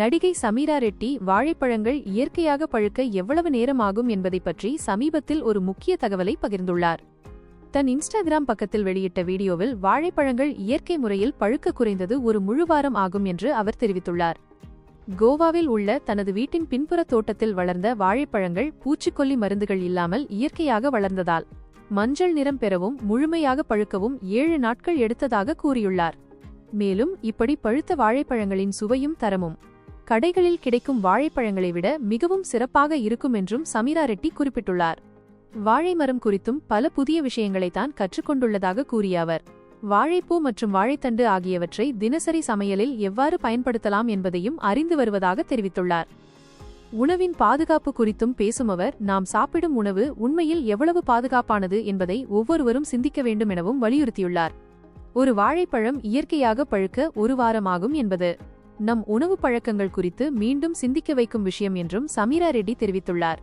நடிகை சமீரா ரெட்டி வாழைப்பழங்கள் இயற்கையாக பழுக்க எவ்வளவு நேரம் ஆகும் என்பதை பற்றி சமீபத்தில் ஒரு முக்கிய தகவலை பகிர்ந்துள்ளார். தன் இன்ஸ்டாகிராம் பக்கத்தில் வெளியிட்ட வீடியோவில் வாழைப்பழங்கள் இயற்கை முறையில் பழுக்க குறைந்தது ஒரு முழு வாரம் ஆகும் என்று அவர் தெரிவித்துள்ளார். கோவாவில் உள்ள தனது வீட்டின் பின்புற தோட்டத்தில் வளர்ந்த வாழைப்பழங்கள் பூச்சிக்கொல்லி மருந்துகள் இல்லாமல் இயற்கையாக வளர்ந்ததால் மஞ்சள் நிறம் பெறவும் முழுமையாக பழுக்கவும் ஏழு நாட்கள் எடுத்ததாக கூறியுள்ளார். மேலும் இப்படி பழுத்த வாழைப்பழங்களின் சுவையும் தரமும் கடைகளில் கிடைக்கும் வாழைப்பழங்களை விட மிகவும் சிறப்பாக இருக்கும் என்றும் சமீரா ரெட்டி குறிப்பிட்டுள்ளார். வாழை மரம் குறித்தும் பல புதிய விஷயங்களைத்தான் கற்றுக்கொண்டுள்ளதாக கூறிய அவர் வாழைப்பூ மற்றும் வாழைத்தண்டு ஆகியவற்றை தினசரி சமையலில் எவ்வாறு பயன்படுத்தலாம் என்பதையும் அறிந்து வருவதாக தெரிவித்துள்ளார். உணவின் பாதுகாப்பு குறித்தும் பேசும் அவர் நாம் சாப்பிடும் உணவு உண்மையில் எவ்வளவு பாதுகாப்பானது என்பதை ஒவ்வொருவரும் சிந்திக்க வேண்டும் எனவும் வலியுறுத்தியுள்ளார். ஒரு வாழைப்பழம் இயற்கையாக பழுக்க ஒரு வாரமாகும் என்பது நம் உணவு பழக்கங்கள் குறித்து மீண்டும் சிந்திக்க வைக்கும் விஷயம் என்றும் சமீரா ரெட்டி தெரிவித்துள்ளார்.